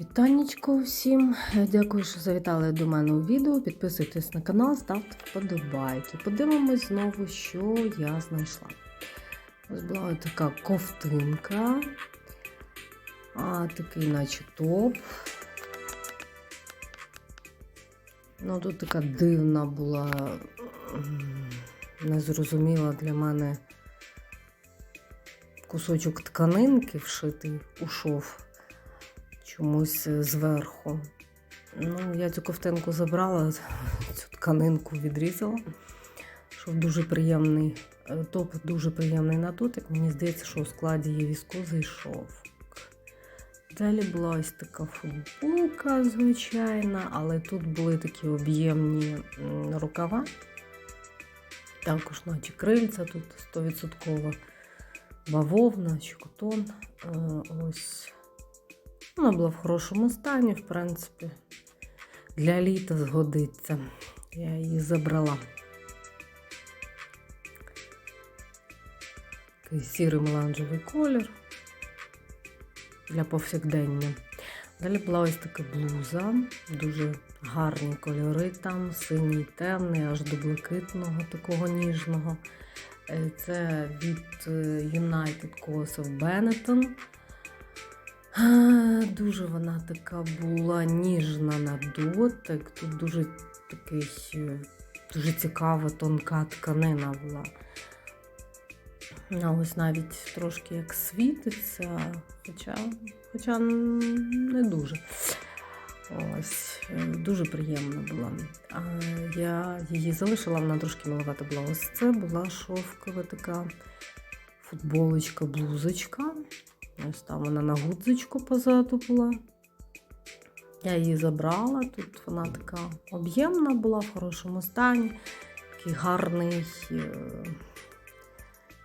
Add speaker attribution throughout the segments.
Speaker 1: Вітанечко всім! Дякую, що завітали до мене у відео. Підписуйтесь на канал, ставте вподобайки. Подивимось знову, що я знайшла. Ось була ось така ковтинка, а, такий, наче топ. Ну, тут така дивна була, незрозуміла для мене кусочок тканинки вшитий у шов чомусь е, зверху. Ну, я цю ковтинку забрала, цю тканинку відрізала. Що дуже приємний, е, топ дуже приємний на дотик. Мені здається, що у складі є віскозий шовк. Далі була ось така футболка, звичайна, але тут були такі об'ємні рукава. Також, наче крильця, тут 100% бавовна чи котон. Е, Ось вона була в хорошому стані, в принципі, для літа згодиться. Я її забрала. Такий сірий меланжевий колір для повсякдення. Далі була ось така блуза, дуже гарні кольори там, синій темний, аж до блакитного, такого ніжного. Е, Це від е, United Coast of Benetton. Дуже вона така була ніжна на дотик. Тут дуже такий, е, дуже цікава тонка тканина була. А ось навіть трошки як світиться, хоча, хоча не дуже. Ось, е, дуже приємна була. А я її залишила, вона трошки миловата була. Ось це була шовкова така футболочка, блузочка. Ось там вона на гудзичку позаду була. Я її забрала. Тут вона така об'ємна була в хорошому стані. Такий гарний, е,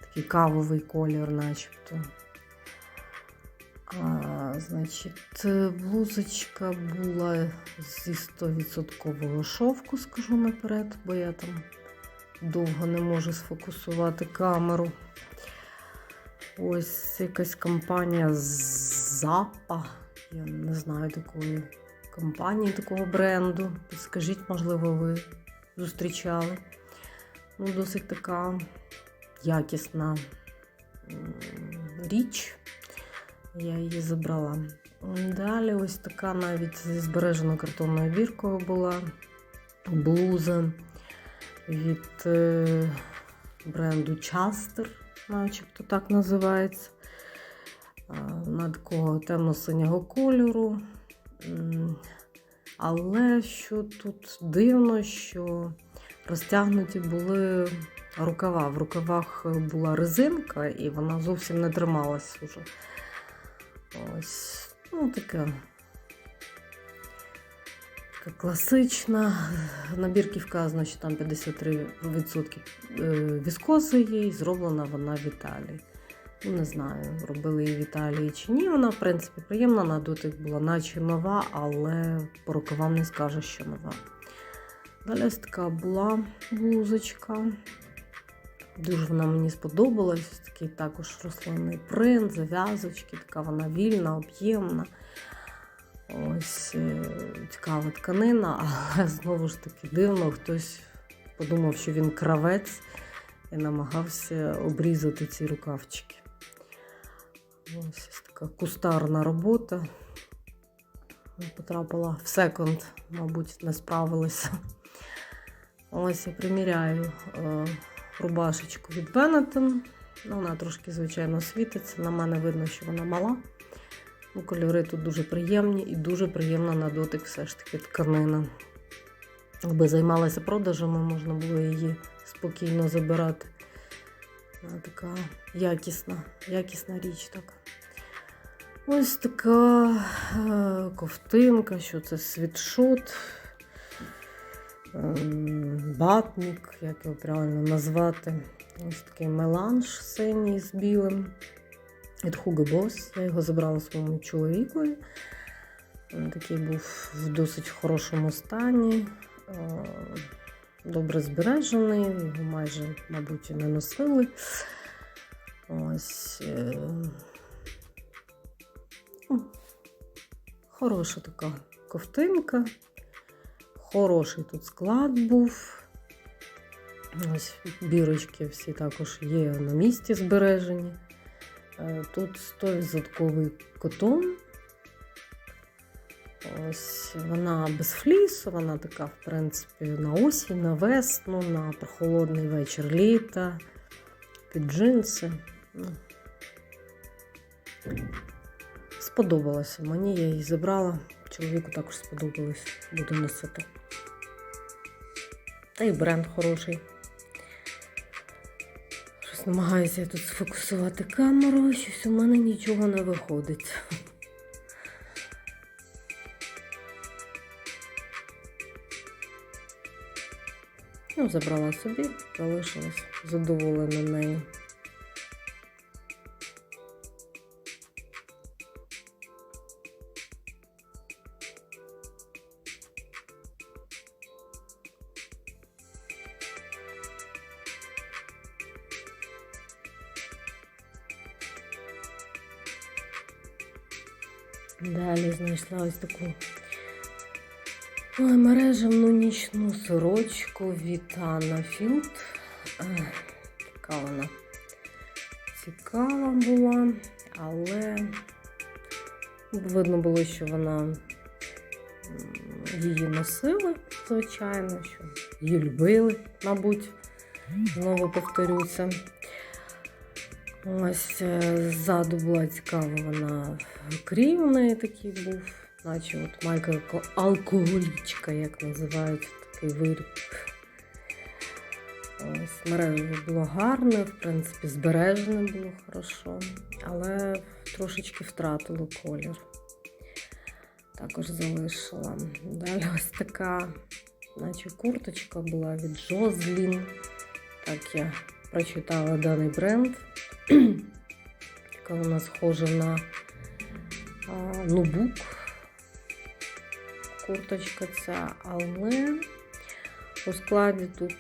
Speaker 1: такий кавовий колір, начебто. А, значить, блузочка була зі 100% шовку, скажу наперед, бо я там довго не можу сфокусувати камеру. Ось якась компанія Запа. Я не знаю такої компанії, такого бренду. Підскажіть, можливо, ви зустрічали. Ну, досить така якісна річ. Я її забрала. Далі ось така навіть зі збереженою картонною біркою була блуза від е, бренду Chaster начебто так називається. А, Вона такого темно-синього кольору. Але що тут дивно, що розтягнуті були рукава. В рукавах була резинка, і вона зовсім не трималась уже. Ось, ну таке. Така класична. На бірці вказано, що там 53% е, віскози і зроблена вона в Італії. Ну, не знаю, робили її в Італії чи ні. Вона, в принципі, приємна на дотик була, наче нова, але по рукавам не скаже, що нова. Далі така була блузочка. Дуже вона мені сподобалась. Такий також рослинний принт, зав'язочки, така вона вільна, об'ємна. Ось е, цікава тканина, але знову ж таки дивно, хтось подумав, що він кравець і намагався обрізати ці рукавчики. Ось ось така кустарна робота. Потрапила в секонд, мабуть, не справилася. Ось я приміряю е, рубашечку від Benetton. Вона трошки, звичайно, світиться. На мене видно, що вона мала. Ну, Кольори тут дуже приємні і дуже приємна на дотик все ж таки тканина. Якби займалася продажами, можна було її спокійно забирати. Вона така якісна, якісна річ така. Ось така е, ковтинка, що це світшот, ем, батник, як його правильно назвати. Ось такий меланж синій з білим від Hugo Boss. Я його забрала своєму чоловікові. Він такий був в досить хорошому стані, е, добре збережений, його майже, мабуть, не носили. Ось. е, ну, Хороша така ковтинка. Хороший тут склад був. Ось бірочки всі також є на місці збережені. Е, Тут 100% котон. Ось вона без флісу, вона така, в принципі, на осінь, на весну, на прохолодний вечір літа, під джинси. Ну, Сподобалося мені, я її забрала. Чоловіку також сподобалось, буду носити. Та й бренд хороший. Намагаюся я тут сфокусувати камеру, щось у мене нічого не виходить. Ну, забрала собі, залишилась задоволена нею. Далі знайшла ось таку мережевну нічну сорочку від Anna Field. Е, Така вона цікава була, але видно було, що вона її носили, звичайно, що її любили, мабуть. Знову повторюся. Ось е, ззаду була цікава вона крій у неї такий був, наче от майка алкоголічка, як називають такий виріб. Ось мережево було гарне, в принципі, збережене було хорошо, але трошечки втратило колір. Також залишила. Далі ось така, наче курточка була від Joslin. Так я прочитала даний бренд. Яка вона схожа на нубук. Курточка ця, але у складі тут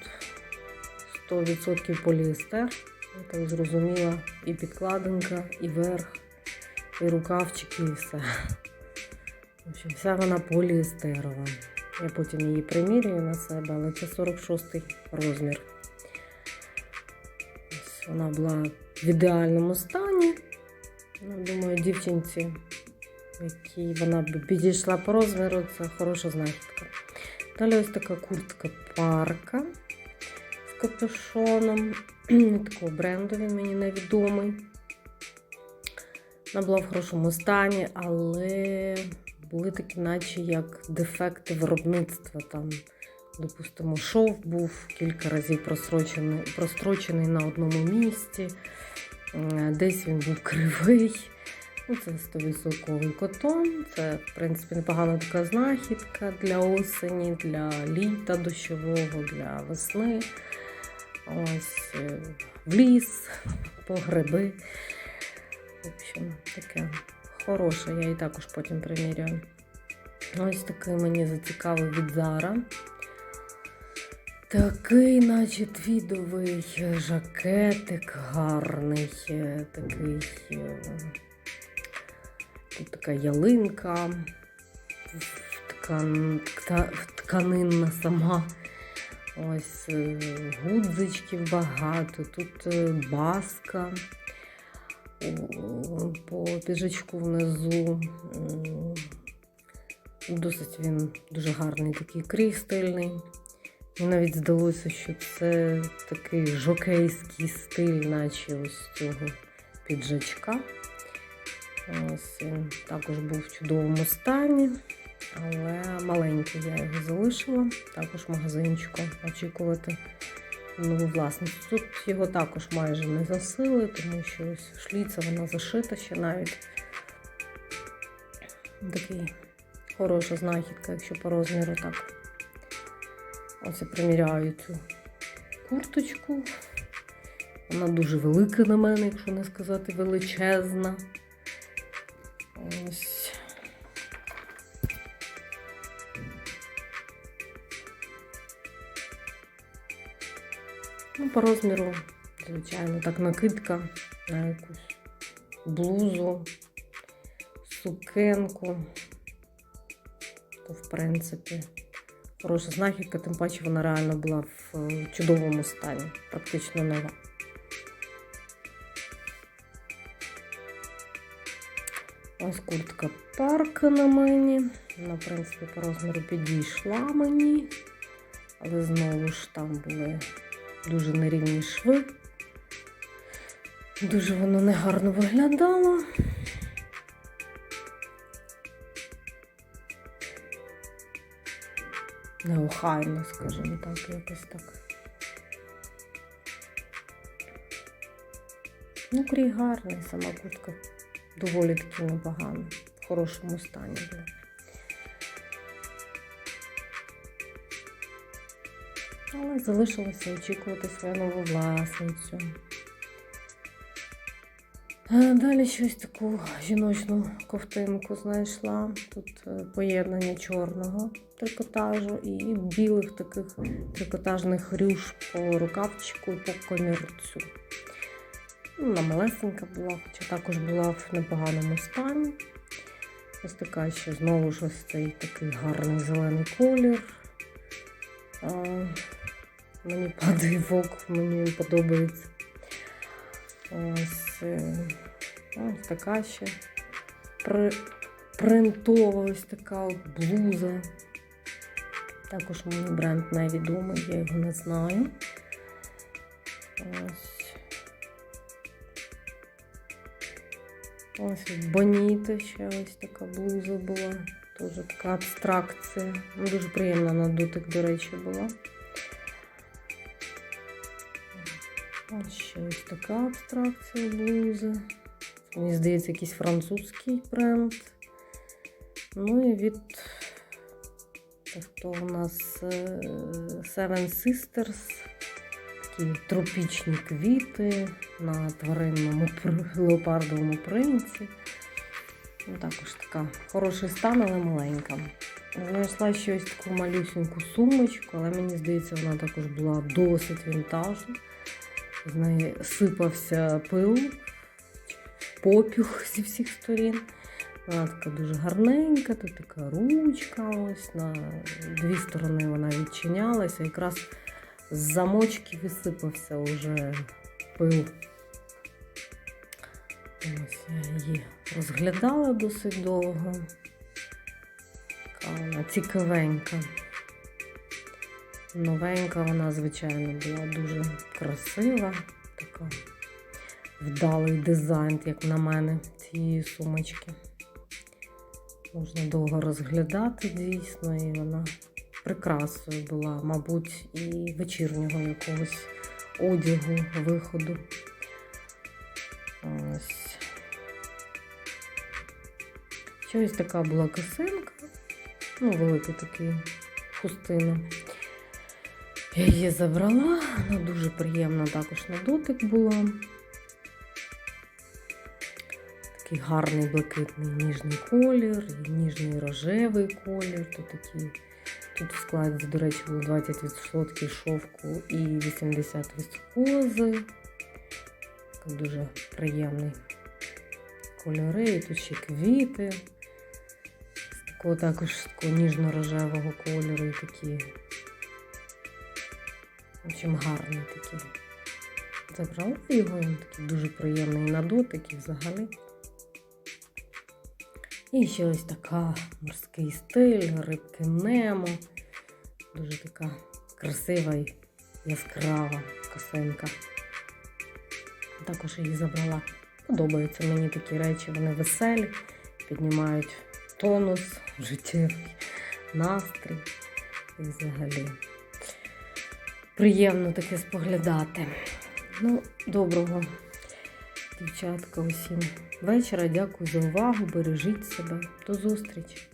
Speaker 1: 100% поліестер. Я так зрозуміла, і підкладинка, і верх, і рукавчики, і все. В общем, вся вона поліестерова. Я потім її примірюю на себе, але це 46 розмір. Ось вона була в ідеальному стані. Ну, думаю, дівчинці, якій вона б підійшла по розміру, це хороша знахідка. Далі ось така куртка парка з капюшоном. Такого бренду він мені невідомий. Вона була в хорошому стані, але були такі, наче як дефекти виробництва. Там, допустимо, шов був кілька разів прострочений, прострочений на одному місці. Е, Десь він був кривий. Ну, це 100% котон. Це, в принципі, непогана така знахідка для осені, для літа дощового, для весни. Ось е, в ліс, по гриби. В общем, таке хороше, я її також потім приміряю. Ось такий мені зацікавив від Зара. Такий, наче твідовий жакетик гарний, такий. е, Тут така ялинка, ткан, тка, тканинна сама. Ось е, гудзичків багато, тут е, баска по піджачку внизу. Досить він дуже гарний такий. Мені навіть здалося, що це такий жокейський стиль, наче ось цього піджачка. Ось також був в чудовому стані, але маленький я його залишила. Також в магазинчику очікувати нову власність. Тут його також майже не засили, тому що ось шліця вона зашита ще навіть. Такий хороша знахідка, якщо по розміру так. Я приміряю цю курточку. Вона дуже велика на мене, якщо не сказати величезна. Ось. Ну, по розміру, звичайно, так накидка на якусь блузу, сукенку. То, в принципі, хороша знахідка, тим паче вона реально була в е, чудовому стані, практично нова. Ось куртка парка на мені. Вона, в принципі, по розміру підійшла мені. Але знову ж там були дуже нерівні шви. Дуже воно негарно виглядало. Неохайно, скажімо так, якось так. Ну, крій гарний, сама куртка доволі таки непогана, в хорошому стані була. Але залишилося очікувати свою нову власницю. Е, Далі щось таку жіночну ковтинку знайшла. Тут е, поєднання чорного трикотажу і білих таких трикотажних рюш по рукавчику і по комірцю. Ну, Вона малесенька була, хоча також була в непоганому стані. Ось така ще знову ж ось цей такий гарний зелений колір. А, мені падає в око, мені подобається. Ось, е, ось така ще при, принтова ось така от блуза. Також мені бренд невідомий, я його не знаю. Ось. Ось від Боніти ще ось така блуза була. Теж така абстракція. Дуже приємна на дотик, до речі, була. Ось ще ось така абстракція блузи. Мені здається, якийсь французький бренд. Ну і від це хто у нас е, Seven Sisters. Такі тропічні квіти на тваринному леопардовому принці. Ну, також така хороший стан, але маленька. Знайшла ще ось таку малюсеньку сумочку, але мені здається, вона також була досить вінтажна. З неї сипався пил, попюх зі всіх сторін. Вона така дуже гарненька, тут така ручка, ось на дві сторони вона відчинялася. Якраз з замочки висипався вже пил. Ось я її розглядала досить довго. Така вона цікавенька. Новенька вона, звичайно, була дуже красива. Така вдалий дизайн, як на мене, цієї сумочки. Можна довго розглядати, дійсно, і вона прикрасою була, мабуть, і вечірнього якогось одягу, виходу. Ось. Ще ось така була косинка. Ну, великий такий хустина. Я її забрала, вона дуже приємна також на дотик була. Такий гарний блакитний ніжний колір, і ніжний рожевий колір. Тут такі, тут в складі, до речі, було 20% шовку і 80 віскози. Дуже приємний кольори. І тут ще квіти. Такого також такого ніжно-рожевого кольору і такі в общем, гарний такий. Забрала його, він такий дуже приємний на дотик взагалі. І ще ось така морський стиль, рибки Немо. Дуже така красива і яскрава косинка. Також її забрала. Подобаються мені такі речі, вони веселі, піднімають тонус, життєвий настрій і взагалі приємно таке споглядати. Ну, доброго, дівчатка, усім вечора. Дякую за увагу. Бережіть себе. До зустрічі!